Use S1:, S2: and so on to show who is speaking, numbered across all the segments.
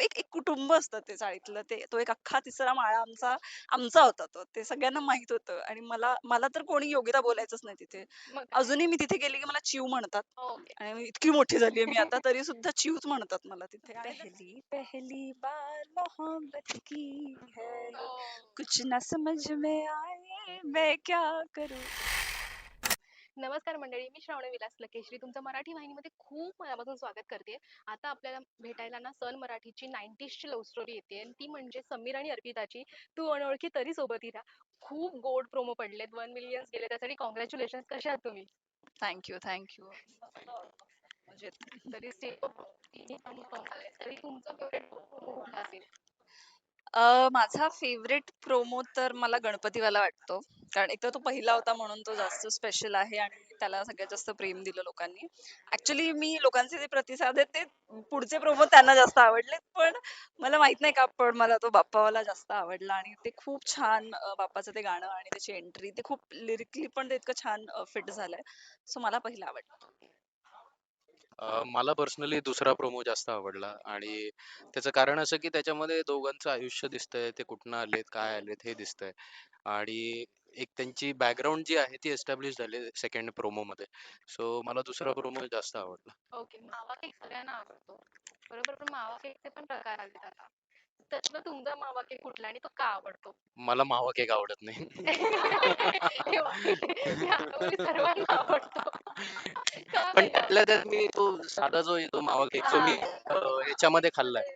S1: एक एक कुटुंब असतं ते चाळीतलं. ते तो एक अख्खा तिसरा माळा आमचा आमचा होता तो. ते सगळ्यांना माहीत होतं. आणि मला मला तर कोणी योगिता बोलायचंच नाही तिथे.
S2: मग?
S1: अजूनही मी तिथे गेली की मला चिव म्हणतात.
S2: ओके.
S1: आणि मी इतकी मोठी झाली मी. आता तरी सुद्धा चिवच म्हणतात मला तिथे? पहली पहली बार मोहब्बत की है.
S2: हो.
S1: कुछ ना समझ में आए मैं क्या करूं?
S2: नमस्कार मंडळी मी श्रावणी विलास लकेश्री. तुमचं मराठी वाहिनीमध्ये खूप मनापासून स्वागत करते. आता आपल्याला भेटायला ना सन मराठीची 90s ची लव्ह स्टोरी येते ती म्हणजे समीर आणि अर्पिताची तू अनोळखी तरी सोबत राहा खूप गोड प्रोमो पडलेत. वन मिलियन्स गेले. त्यासाठी कॉंग्रॅच्युलेशन कसे आहात तुम्ही?
S1: थँक्यू थँक्यू म्हणजे
S2: तरी स्टेप तरी तुमचं फेवरेट कुठला असेल?
S1: अ, माझा फेवरेट प्रोमो तर मला गणपतीवाला वाटतो. कारण एक तर तो पहिला होता म्हणून तो जास्त स्पेशल आहे आणि त्याला सगळ्यात जास्त प्रेम दिलं लोकांनी. ऍक्च्युली मी लोकांचे जे प्रतिसाद आहेत ते पुढचे प्रोमो त्यांना जास्त आवडलेत पण मला माहीत नाही का पण मला तो बाप्पावाला जास्त आवडला आणि ते खूप छान अ, बाप्पाचं ते गाणं आणि त्याची एंट्री ते खूप लिरिकली पण ते इतकं छान फिट झालंय. सो मला पहिला आवडला
S3: अ, मला पर्सनली दुसरा प्रोमो जास्त आवडला आणि त्याचं कारण असं की त्याच्यामध्ये दोघांचं आयुष्य दिसतंय ते कुठनं आलेत काय आलेत हे दिसतंय. आणि एक त्यांची बॅकग्राऊंड जी आहे ती एस्टॅब्लिश झाली सेकंड प्रोमो मध्ये सो मला दुसरा प्रोमो जास्त आवडला.
S2: ओके मावा केक सगळ्यांना आवडतो. बरोबर पण मावा केकचे पण प्रकार आले आता. त्यातलं तुमचा मावा केक कुठला आणि तो का आवडतो?
S3: मला मावा केक आवडत नाही.
S2: वाक्य यावेळी सर्वांना आवडतो. का
S3: पण त्यातल्या त्यात मी तो साधा जो येतो मावा केक तो मी अ, ह्याच्यामध्ये खाल्लाय.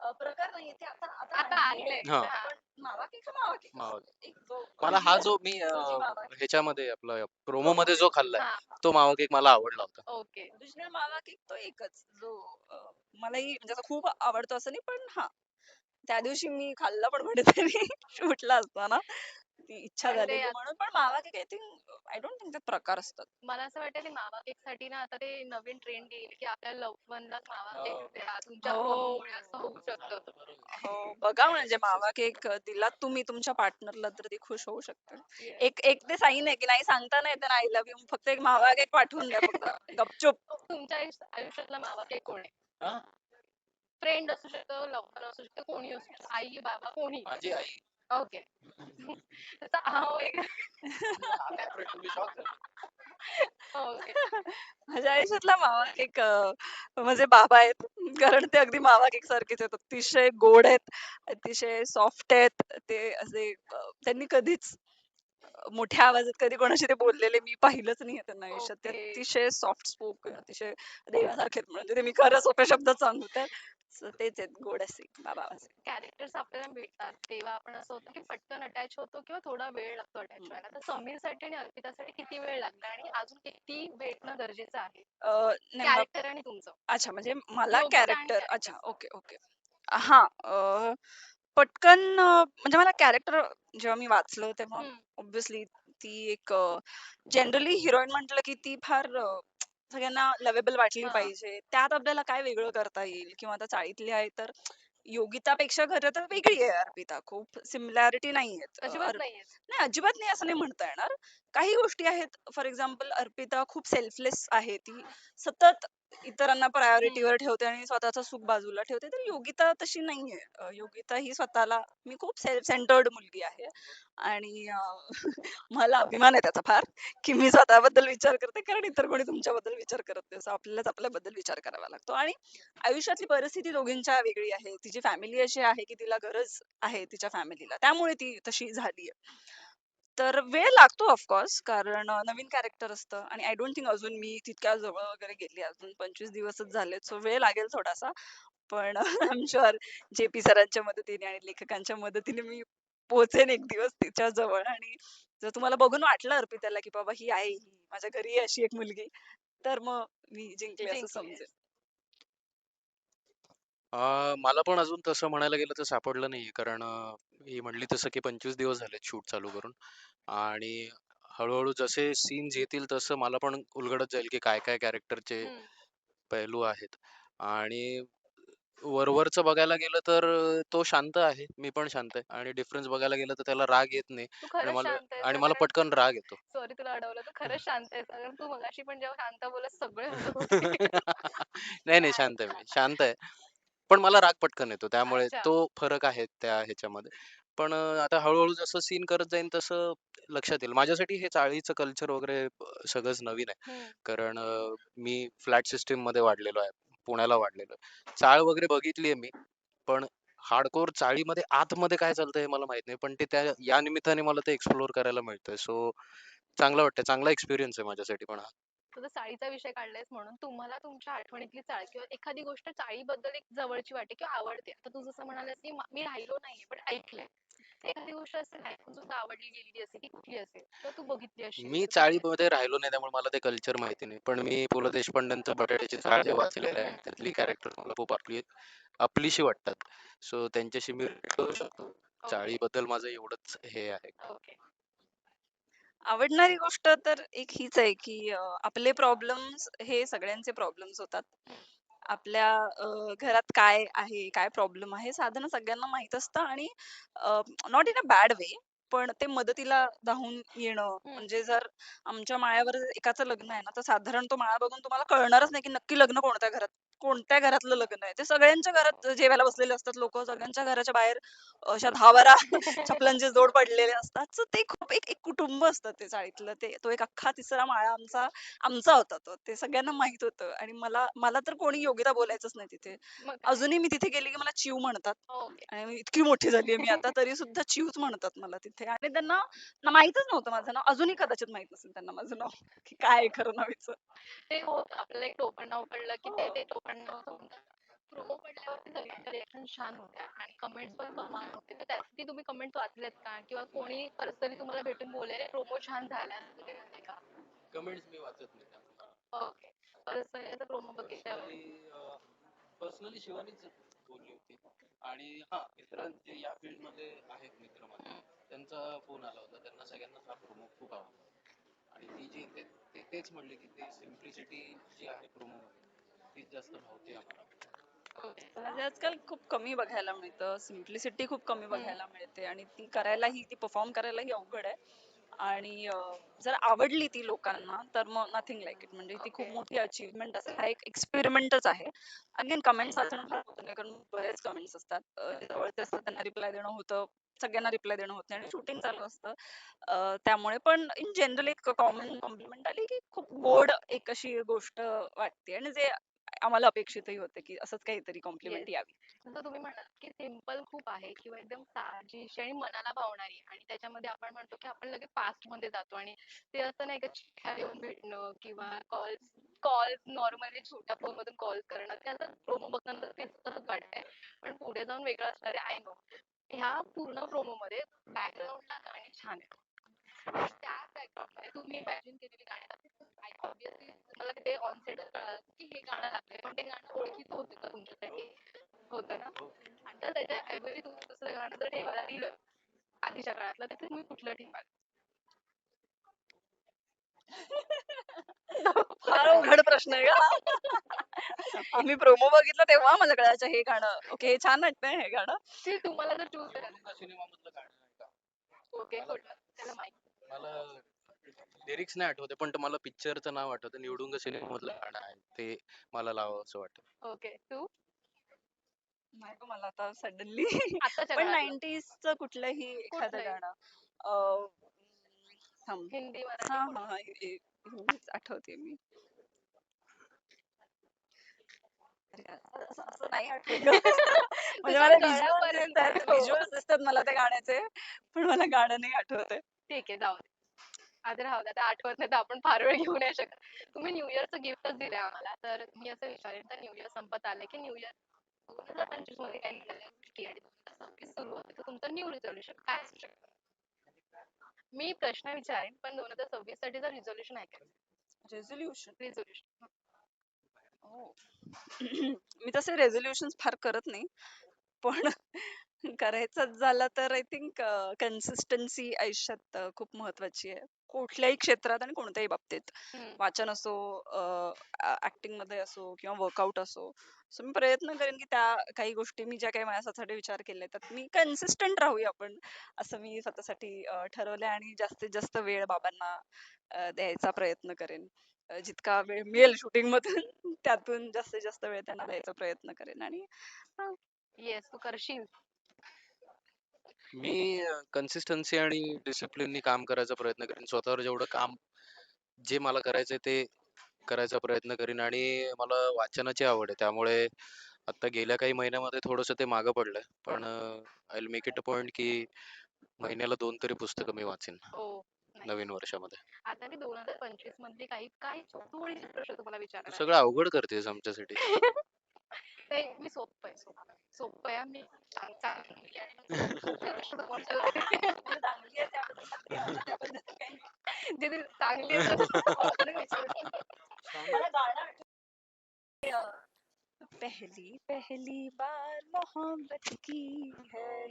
S1: अ, प्रकार नाही ते आता
S2: आता आणलंय.
S3: हा.
S2: हा.
S1: पण मावा केक हा मावा केक
S3: मावा
S1: असतो. एक जो
S3: मला हा जो मी अ,
S1: तो जी मावा केक.
S3: ह्याच्यामध्ये आपला प्रोमो मध्ये जो खाल्लाय
S2: हा
S3: तो मावा केक मला आवडला होता.
S2: ओके.
S1: ओरिजिनल मावा केक तो एकच जो अ, मलाही म्हणजे असं खूप आवडतो असं नाही पण हा. त्या दिवशी मी खाल्ला पण कुठेतरी शूटला असताना. ती इच्छा
S2: आत-
S1: म्हणून. पण mawa cake I think I don't think प्रकार असतात.
S2: मला असं वाटतं ते मावा केकसाठी ना आता ते नवीन ट्रेंड येईल की आपल्या लवणला मावा केक द्या तुमच्या
S1: हो.
S2: असं होऊ शकतं.
S1: हो. बघा म्हणजे मावा केक दिलात तुम्ही तुमच्या पार्टनरला तर ती खुश होऊ शकते एक एक ते साईन आहे की नाही सांगता नाही येत आय लव्ह यू. फक्त एक मावा केक पाठवून द्या फक्त. गपचूप.
S2: तुमच्या आयुष्य- आयुष्यातला मावा केक कोण आहे? फ्रेंड असू शकतो लव्हर असू शकतो कोणी असू शकतो आई बाबा कोणी.
S3: माझी आई.
S2: ओके. त्याचा हा एक. ओके.
S1: माझ्या आयुष्यातला मावा केक म्हणजे बाबा आहेत. कारण ते अगदी मावा केक सारखेच आहेत. अतिशय गोड आहेत अतिशय सॉफ्ट आहेत. ते असे त्यांनी कधीच मोठ्या आवाजात कधी कोणाशी ते बोललेले मी पाहिलंच नाही त्यांना आयुष्यात. ते. अतिशय सॉफ्ट स्पोक अतिशय देवासारखे आहेत. म्हणजे ते मी खरं सोप्या शब्दात सांगू तर. तेच आहेत गोड असे बाबा
S2: कॅरेक्टर्स आपल्याला भेटतात तेव्हा आपण असं होतं की पटकन अटॅच होतो किंवा थोडा वेळ लागतो अटॅच. व्हायला तर समीरसाठी आणि अर्पितासाठी किती वेळ लागला आणि अजून किती भेटणं गरजेचं आहे कॅरेक्टर आणि तुमचं
S1: अच्छा म्हणजे मला कॅरेक्टर. अच्छा ओके ओके हा पटकन म्हणजे मला कॅरेक्टर जेव्हा मी वाचलं तेव्हा. ऑब्विसली ती एक जनरली हिरोईन म्हटलं की ती फार सगळ्यांना लवेबल वाटली
S2: हा.
S1: पाहिजे. त्यात आपल्याला काय वेगळं करता येईल? किंवा आता चाळीतली आहे तर योगितापेक्षा खरं तर वेगळी आहे अर्पिता. खूप सिमिलॅरिटी नाही आहेत
S2: अजिबात
S1: नाही अजिबात नाही असं नाही म्हणता येणार. काही गोष्टी आहेत. फॉर एक्झाम्पल अर्पिता खूप सेल्फलेस आहे. ती सतत इतरांना प्रायोरिटीवर ठेवते आणि स्वतःचं सुख बाजूला ठेवते. तर योगिता तशी नाहीये. अं, योगिता ही स्वतःला मी खूप सेल्फ सेंटर्ड मुलगी आहे आणि अं, मला अभिमान आहे त्याचा फार की मी स्वतःबद्दल विचार करते कारण इतर कोणी तुमच्याबद्दल विचार करत नाही. आपल्यालाच आपल्याबद्दल विचार करावा लागतो. आणि आयुष्यातली परिस्थिती दोघींच्या वेगळी आहे. तिची फॅमिली अशी आहे की तिला गरज आहे तिच्या फॅमिलीला त्यामुळे ती तशी झाली तर वेळ लागतो ऑफकोर्स कारण अ, नवीन कॅरेक्टर असतं आणि आय डोंट थिंक अजून मी तितक्या जवळ वगैरे गेली अजून पंचवीस दिवसच झालेत सो वेळ लागेल थोडासा. पण I am sure J P सरांच्या मदतीने आणि लेखकांच्या मदतीने मी पोहोचेन एक दिवस तिच्या जवळ. आणि जर तुम्हाला बघून वाटलं अर्पिताला की बाबा ही आहे ही माझ्या घरी आहे अशी एक मुलगी तर मग मी जिंकले असं समजेल
S3: अ, मला पण अजून तसं म्हणायला गेलं तर सापडलं नाहीये. कारण अ, ही म्हणली तसं की पंचवीस दिवस झालेत शूट चालू करून. आणि हळूहळू जसे सीन्स येतील तसं मला पण उलगडत जाईल की काय काय कॅरेक्टरचे. पैलू आहेत. आणि वरवरचं बघायला गेलं तर अ, तो शांत आहे. मी पण शांत आहे. आणि डिफरन्स बघायला गेलं तर त्याला राग येत नाही.
S2: तू
S3: आणि
S2: खरंच
S3: मला
S2: शांत आहेस.
S3: आणि
S2: ना?
S3: मला
S2: कारण
S3: पटकन राग येतो.
S2: सॉरी तुला अडवलं तू खरंच शांत आहेस? कारण तू मगाशी पण जेव्हा शांत सगळे हसत होते.
S3: नाही नाही शांत आहे मी. शांत आहे. पण मला राग पटकन येतो. त्यामुळे
S2: अच्छा.
S3: तो फरक आहे त्या ह्याच्यामध्ये. पण अ, आता हळू-हळू जसं सीन करत जाईन तसं लक्षात येईल. माझ्यासाठी हे चाळीचं कल्चर वगैरे अ, सगळंच नवीन आहे.
S2: हं.
S3: कारण अ, मी फ्लॅट सिस्टममध्ये वाढलेलो आहे. पुण्याला वाढलेलो आहे. चाळ वगैरे बघितली आहे मी. पण हार्डकोर चाळीमध्ये आतमध्ये काय चालतंय हे मला माहीत नाही. पण ते त्या या निमित्ताने मला ते एक्सप्लोर करायला मिळतंय. सो चांगलं वाटतंय. चांगला एक्सपिरियन्स आहे माझ्यासाठी पण हा.
S2: तू जर चाळीचा विषय काढलायस म्हणून तुम्हाला तुमच्या आठवणीतली चाळ किंवा एखादी गोष्ट चाळीबद्दल एक जवळची वाटते किंवा आवडते. आता तू जसं म्हणालास, की मा राहिलो नाहीये पण ऐकलंय. एखादी गोष्ट असेल ऐकून सुद्धा आवडली गेलेली असेल, ती कुठली असेल? किंवा तू बघितली असेल
S3: मी
S2: तर?
S3: चाळीमध्ये राहिलो नाही त्यामुळे मला ते कल्चर माहिती नाही. पण मी पु. ल. देशपांडेंचं बटाट्याची चाळ जे वाचलेलं आहे. त्यातली कॅरेक्टर मला खूप आपली आपलीशी वाटतात. सो त्यांच्याशी मी करू शकतो. चाळीबद्दल माझं एवढंच हे आहे.
S2: ओके.
S1: आवडणारी गोष्ट तर एक हीच आहे, की अ, आपले प्रॉब्लेम्स हे सगळ्यांचे प्रॉब्लेम्स होतात. आपल्या अ, घरात काय आहे, काय प्रॉब्लेम आहे, साधारण सगळ्यांना माहीत असतं आणि अ, not in a bad way, पण ते मदतीला धावून येणं.
S2: हं.
S1: म्हणजे जर आमच्या माळ्यावर एकाचं लग्न आहे ना, तर साधारण तो माळा बघून तुम्हाला कळणारच नाही, की नक्की लग्न कोणत्या घरात कोणत्या घरातलं लग्न आहे. ते सगळ्यांच्या घरात जेवायला बसलेले असतात लोकं. सगळ्यांच्या घराच्या बाहेर अशा 10-12 चपलांचे जोड पडलेले असतात. सो ते खूप एक एक कुटुंब असतं ते चाळीतलं. ते तो एक अख्खा तिसरा माळा आमचा आमचा होता तो. ते सगळ्यांना माहीत होतं आणि मला मला तर कोणी योगिता बोलायचंच नाही तिथे. अजूनही मी तिथे गेली, की मला चिव म्हणतात.
S2: ओके.
S1: आणि मी इतकी मोठी झालीये मी आता तरी सुद्धा चिवच म्हणतात मला तिथे आणि त्यांना माहीतच नव्हतं माझं नाव. अजूनही कदाचित माहीत नसेल त्यांना माझं नाव, की काय खरं नाव हिचं.
S2: ते होतं. आपल्याला एक टोपण नाव पडलं, की ते
S1: हो.
S2: ते टोपण समजा प्रोमो सगळ्यांच्या रिएक्शन छान होत्या आणि कमेंट्स पण कमाल होते. तर त्यासाठी तुम्ही कमेंट्स वाचल्यात का? किंवा कोणी पर्सनली तुम्हाला भेटून बोललेले प्रोमो छान झाला का?
S3: कमेंट्स मी वाचत नाही.
S2: ओके. प्रोमो बघितल्यावर
S3: पर्सनली शिवानीच बोलली होती. आणि हां, मित्रांचे या फील्डमध्ये आहेत मित्र माझे. त्यांचा फोन आला होता. त्यांना सगळ्यांनाच हा प्रोमो खूप आवडला. आणि ती जी तेच म्हणले, की ते सिम्प्लिसिटी जी आहे प्रोमोमध्ये तीच जास्त भावते आम्हाला.
S1: म्हणजे आजकाल खूप कमी बघायला मिळतं. सिम्प्लिसिटी खूप कमी
S2: हं.
S1: बघायला मिळते आणि ती करायलाही ती परफॉर्म करायलाही अवघड आहे. आणि अ, जर आवडली ती लोकांना तर मग नथिंग लाइक इट. म्हणजे ती खूप
S2: ओके.
S1: मोठी अचीव्हमेंट असेल. हा एक एक्सपेरिमेंटच आहे. अगेन कमेंट्स वाचणं फार होत नाही कारण बरेच कमेंट्स असतात. अ, जवळचे असतात त्यांना रिप्लाय देणं होतं. सगळ्यांना रिप्लाय देणं होत नाही आणि शूटिंग चालू असतं. अ, त्यामुळे पण इन जनरल एक कॉमन कॉम्प्लिमेंट आली, की खूप गोड एक अशी गोष्ट वाटते आणि जे आम्हाला अपेक्षितही होते, की असंच काहीतरी कॉम्प्लिमेंट. यावी.
S2: जसं तुम्ही म्हणालात, की सिंपल खूप आहे किंवा एकदम साजेशी आणि मनाला भावणारी आणि त्याच्यामध्ये आपण म्हणतो, की आपण लगेच पास्टमध्ये जातो आणि ते असं नाही का चिठ्ठ्या लिहून भेटणं किंवा कॉल्स कॉल्स नॉर्मली छोट्या फोनमधून कॉल करणं ते प्रोमो बघताना ते तसंच वाटतंय. पण पुढे जाऊन वेगळं असणार आहे आय नो. ह्या पूर्ण प्रोमोमध्ये बॅकग्राऊंडला गाणी छान आहेत. त्या बॅकग्राऊंडमध्ये तुम्ही इमॅजिन केलेली गाणी ऑब्व्हियसली तुम्हाला ते ऑन की हे गाणं लागतंय. पण ते गाणं ओळखीचं होतं का तुमच्यासाठी? होतं ना? आणि तर त्याच्या ऐवजी तुम्ही दुसरं गाणं जर ठेवायला दिलं आधीच्या काळातलं तर तुम्ही कुठलं ठेवाल?
S1: फार अवघड प्रश्न आहे हा. आम्ही प्रोमो बघितला तेव्हा मला कळायचं हे गाणं. ओके हे छान वाटतंय हे गाणं.
S2: ते तुम्हाला जर चूज करायचं
S3: का?
S2: ओके.
S3: मला लिरिक्स नाही आठवत पण मला पिक्चरचं नाव आठवतं. निवडुंगा सिनेमामधलं गाणं आहे. ते मला लावावंसं वाटतं.
S2: ओके. तू?
S1: नाही गं मला आता सडनली पण
S2: काळातलं.
S1: 90sचं कुठलंही एखादं
S2: कुठलंही.
S1: गाणं. अ, थांब.
S2: हिंदी, मराठी
S1: हां? हां, हां. हिंदीच आठवतेय मी. अरे असं असं नाही आठवत गं. म्हणजे
S2: तुझ्या
S1: मला
S2: गळ्यापर्यंत हो.
S1: दिसतात मला त्या गाण्याचे. पण मला गाणं नाही आठवत आहे.
S2: ठीक आहे जाऊ दे. आता राहू दे. आता आठवत नाही तर आपण फार वेळ घेऊ नाही शकत. तुम्ही न्यू इयरचं गिफ्टच दिलंय आम्हाला. तर मी असं विचारेन तर न्यू इयर संपत आलंय, की न्यू इयर 2025 मध्ये काही गोष्टी आणि 2026 सुरू होते. तर तुमचं न्यू रिझोल्यूशन काय असू शकतं? मी प्रश्न विचारेन पण 2026 साठीचं रिझोल्यूशन ऐकायचं.
S1: रेझोल्यूशन.
S2: रिझोल्यूशन.
S1: हो. मी तसे रेझोल्यूशन्स फार करत नाही. पण करायचंच झालं तर आय थिंक अ, कन्सिस्टन्सी आयुष्यात अ, खूप महत्त्वाची आहे. कुठल्याही क्षेत्रात आणि कोणत्याही बाबतीत.
S2: हं.
S1: वाचन असो, अ, अ, ॲक्टिंगमध्ये असो किंवा वर्कआउट असो. सो मी प्रयत्न करेन, की त्या काही गोष्टी मी ज्या काही माझ्यासाठी विचार केले त्यात मी कन्सिस्टंट राहूया आपण. असं मी स्वतःसाठी अ, ठरवलंय आणि जास्तीत जास्त वेळ बाबांना अ, द्यायचा प्रयत्न करेन. अ, जितका वेळ मिळेल शूटिंग मधून त्यातून जास्तीत जास्त वेळ त्यांना द्यायचा प्रयत्न करेन आणि
S2: येस तू करशील
S3: मी कन्सिस्टन्सी आणि डिसिप्लिननी काम करायचा प्रयत्न करेन. स्वतःवर जेवढं काम जे मला करायचंय ते करायचा प्रयत्न करीन आणि मला वाचनाची आवड आहे. त्यामुळे आता गेल्या काही महिन्यामध्ये थोडंसं ते मागं पडलंय. पण I will make it a point की महिन्याला दोन तरी पुस्तकं मी वाचेन
S2: nice.
S3: नवीन वर्षामध्ये.
S2: आता मी दोन हजार पंचवीस मधली काही काही चोळीचे प्रश्न तुम्हाला
S3: तू
S2: विचारणार आहे.
S3: सगळं अवघड करतेस आमच्यासाठी.
S2: नाही मी सोपं आहे सोपं आहे. सोपं आहे मी चांग- चांगली आहे. सोपे प्रश्न तुम्हाला जे ते चांगली आहेत ना, आपण विचारू.
S1: पहली पहली बार मोहब्बत की है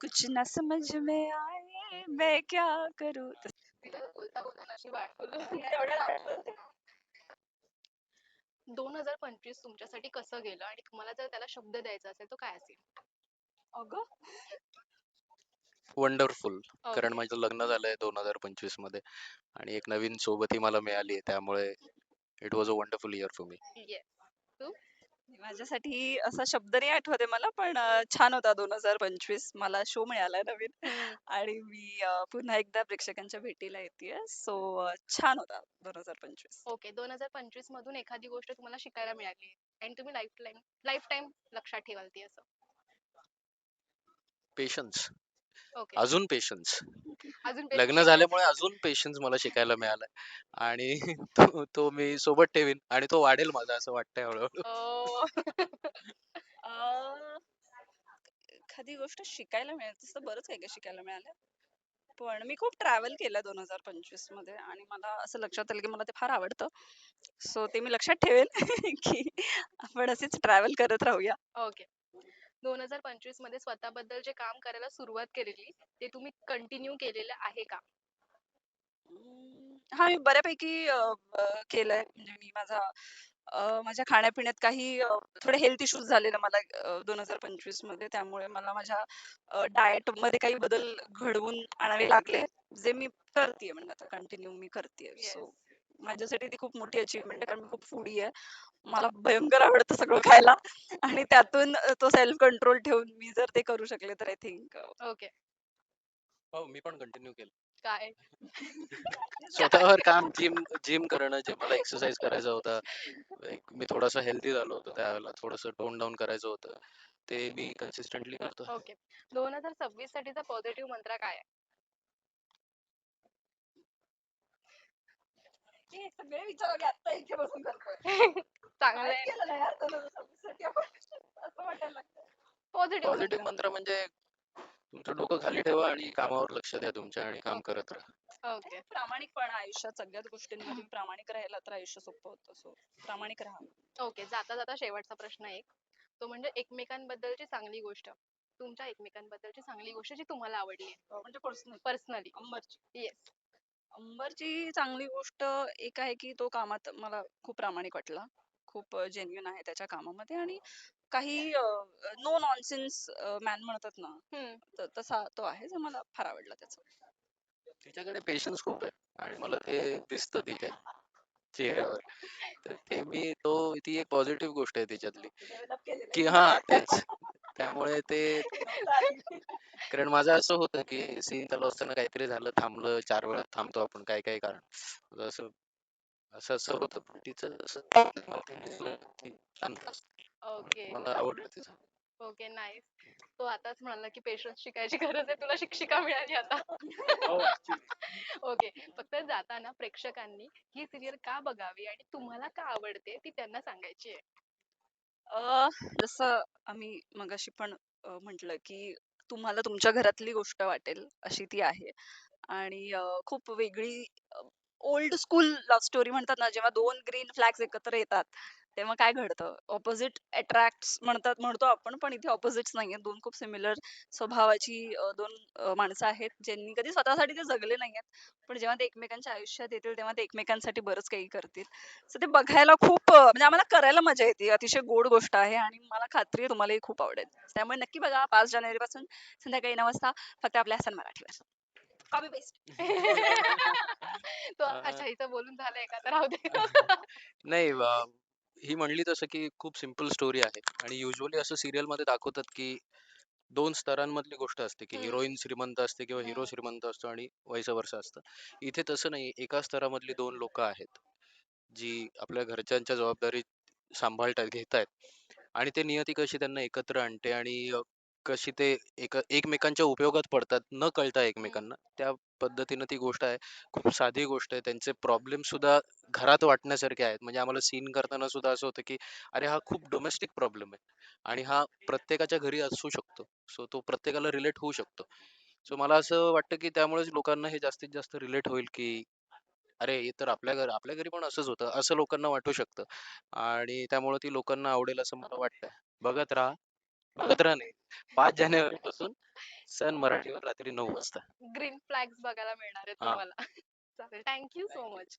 S1: कुछ ना समझ में आए मैं क्या करूँ
S2: तिला बोलता बोलता नशीब आठवलं. दोन हजार पंचवीस तुमच्यासाठी कसं गेलं? आणि तुम्हाला जर त्याला शब्द द्यायचा असेल तो काय असेल?
S1: अगं?
S3: वंडरफुल कारण. माझं लग्न झालंय दोन हजार पंचवीसमध्ये आणि एक नवीन सोबती मला मिळाली त्यामुळे it was a wonderful year for me
S2: Yes.
S1: माझ्यासाठी असा शब्द नाही आठवते मला पण अ, छान होता दोन हजार पंचवीस. मला शो मिळाला नवीन. आणि मी अ, पुन्हा एकदा प्रेक्षकांच्या भेटीला येते सो छान होता दोन हजार पंचवीस.
S2: ओके. दोन हजार पंचवीस मधून एखादी गोष्ट तुम्हाला शिकायला मिळाली आणि तुम्ही लाईफ टाईम लाईफ टाईम लक्षात ठेवाल ती असं.
S3: पेशन्स.
S2: ओके.
S3: अजून पेशन्स
S2: अजून
S3: लग्न झाल्यामुळे अजून पेशन्स मला शिकायला मिळालाय आणि तो तो मी सोबत ठेवीन आणि तो वाढेल माझा असं वाटतंय हळूहळू.
S1: अ, एखादी गोष्ट शिकायला मिळेल तसं बरंच काही काही शिकायला मिळालं. पण मी खूप ट्रॅव्हल केलं दोन हजार पंचवीसमध्ये आणि मला असं लक्षात आलं की मला ते फार आवडतं. सो ते मी लक्षात ठेवेल की आपण असेच ट्रॅव्हल करत राहूया.
S2: ओके. दोन हजार पंचवीसमध्ये स्वतःबद्दल जे काम करायला सुरुवात केलेली ते तुम्ही कंटिन्यू केलेलं आहे का?
S1: अं, हा मी बऱ्यापैकी अ, अ, केलंय. म्हणजे मी माझा अ, माझ्या खाण्यापिण्यात काही अ, थोडे हेल्थ इश्यूज झालेले मला दोन हजार पंचवीसमध्ये. त्यामुळे मला माझ्या डाएटमध्ये काही बदल घडवून आणावे लागले. जे मी करतेय म्हणजे आता कंटिन्यू मी करतेय.
S2: Yes.
S1: सो माझ्यासाठी ती खूप मोठी अचीवमेंट आहे कारण मी खूप फूडी आहे. मला भयंकर आवडतं सगळं खायला. आणि त्यातून तो सेल्फ कंट्रोल ठेवून मी जर ते करू शकले तर आय थिंक
S2: ओके
S3: हो मी पण कंटिन्यू केलं.
S2: काय?
S3: स्वतःवर काम जिम जिम करणं जे मला एक्सरसाइज करायचा होता एक मी थोडासा हेल्दी झालो होतो त्यावेळेला थोडंसं टोन डाऊन करायचं होतं. ते मी कन्सिस्टंटली करतो
S2: ओके दोन हजार सव्वीस साठीचा पॉझिटिव्ह मंत्र काय आहे?
S1: सगळे विचार आता इथे बसून करतोय
S2: चांगलं
S1: काय
S2: आहे
S1: केलं नाही यार 2026 साठी आपण? असं वाटायला लागतं.
S2: पॉझिटिव्ह
S3: पॉझिटिव्ह मंत्र म्हणजे तुमचं डोकं खाली ठेवा आणि कामावर लक्ष द्या तुमच्या आणि काम करत राहा
S2: ओके
S1: प्रामाणिकपणा आयुष्यात सगळ्याच गोष्टींमध्ये तुम्ही प्रामाणिक राहिला तर आयुष्य सोपं होतं सो प्रामाणिक राहा
S2: ओके जाता जाता शेवटचा प्रश्न एक तो म्हणजे एकमेकांबद्दलची चांगली गोष्ट. तुमच्या एकमेकांबद्दलची चांगली गोष्ट जी तुम्हाला आवडली.
S1: म्हणजे पर्सनल
S2: पर्सनली
S1: अंबरची
S2: येस
S1: अंबरची चांगली गोष्ट एक आहे की तो कामात मला खूप प्रामाणिक वाटला. खूप जेन्युन आहे त्याच्या कामामध्ये आणि काही नो नॉनसेन्स मॅन म्हणतात ना त- तसा तो आहे जो मला फार आवडला त्याचा.
S3: तिच्याकडे पेशन्स खूप आहे आणि मला ते दिसतं तिच्या चेहऱ्यावर. तर ते मी तो ती एक पॉझिटिव्ह गोष्ट आहे तिच्यातली की हा तेच. त्यामुळे ते कारण माझं असं होतं की सीन चालू असताना काहीतरी झालं थांबलं चार वेळा थांबतो आपण काय काय कारण. असं असं असं होतं. पण तिचं असं मला ते दिसलं की शांत असते.
S2: ओके.
S3: मला आवडलं तिचं.
S2: Okay nice. तो आताच म्हणाला की पेशन्स शिकायची गरज आहे तुला शिक्षिका मिळाली आता.
S3: हो,
S2: ओके. फक्त जाताना प्रेक्षकांनी ही सिरियल का बघावी आणि तुम्हाला का आवडते ती त्यांना सांगायची आहे.
S1: अ, जसं आम्ही मगाशी पण म्हटलं की तुम्हाला तुमच्या घरातली गोष्ट वाटेल अशी ती आहे. आणि अ, खूप वेगळी ओल्ड स्कूल लव्ह स्टोरी म्हणतात ना जेव्हा दोन ग्रीन फ्लॅग्स एकत्र येतात तेव्हा काय घडतं? ऑपोजिट अट्रॅक्ट म्हणतात म्हणतो आपण पण इथे ऑपोजिट्स नाहीये दोन खूप सिमिलर स्वभावाची अ, दोन अ, माणसं आहेत ज्यांनी कधी स्वतःसाठी ते जगले नाहीयेत पण जेव्हा ते एकमेकांच्या आयुष्यात येतील तेव्हा ते एकमेकांसाठी बरंच काही करतील. सो ते बघायला खूप अ, म्हणजे आम्हाला करायला मजा येते. अतिशय गोड गोष्ट आहे आणि मला खात्री आहे तुम्हालाही खूप आवडेल. त्यामुळे नक्की बघा पाच जानेवारी पासून संध्याकाळी नऊ वाजता फक्त आपल्या सन मराठीवर कॉपी पेस्ट
S2: तो अच्छा हिचं बोलून झालंय का तर राहू दे.
S3: नाही अं, ही म्हणली तसं की खूप सिंपल स्टोरी आहे आणि युजली असं सिरियलमध्ये दाखवतात की दोन स्तरांमधली गोष्ट असते की
S2: हम्म,
S3: हिरोईन श्रीमंत असते किंवा हिरो
S2: हम्म,
S3: श्रीमंत असतो आणि वैस वर्षा असतं. इथे तसं नाही एका स्तरामधली दोन लोक आहेत जी आपल्या घरच्यांच्या जबाबदारी सांभाळतात घेतायत आणि ते नियती कशी त्यांना एकत्र आणते आणि कशी ते एक एकमेकांच्या उपयोगात पडतात न कळता
S2: हम्म,
S3: एकमेकांना त्या पद्धतीनं ती गोष्ट आहे. खूप साधी गोष्ट आहे. त्यांचे प्रॉब्लेम सुद्धा घरात वाटण्यासारखे आहेत. म्हणजे आम्हाला सीन करताना सुद्धा असं होतं की अरे हा खूप डोमेस्टिक प्रॉब्लेम आहे आणि हा प्रत्येकाच्या घरी असू शकतो. सो तो प्रत्येकाला रिलेट होऊ शकतो. सो मला असं वाटतं की त्यामुळेच लोकांना हे जास्तीत जास्त रिलेट होईल की अरे हे तर आपल्या घर आपल्या घरी पण असंच होतं. असं लोकांना वाटू शकतं. आणि त्यामुळे ती लोकांना आवडेल असं मला वाटतं बघत राहा. राहा नाही पाच जानेवारी पासून सन मराठीवर रात्री नऊ वाजता.
S2: ग्रीन फ्लॅग्स बघायला मिळणार आहेत
S3: हा.
S2: तुम्हाला. चालेल. Thank you so much.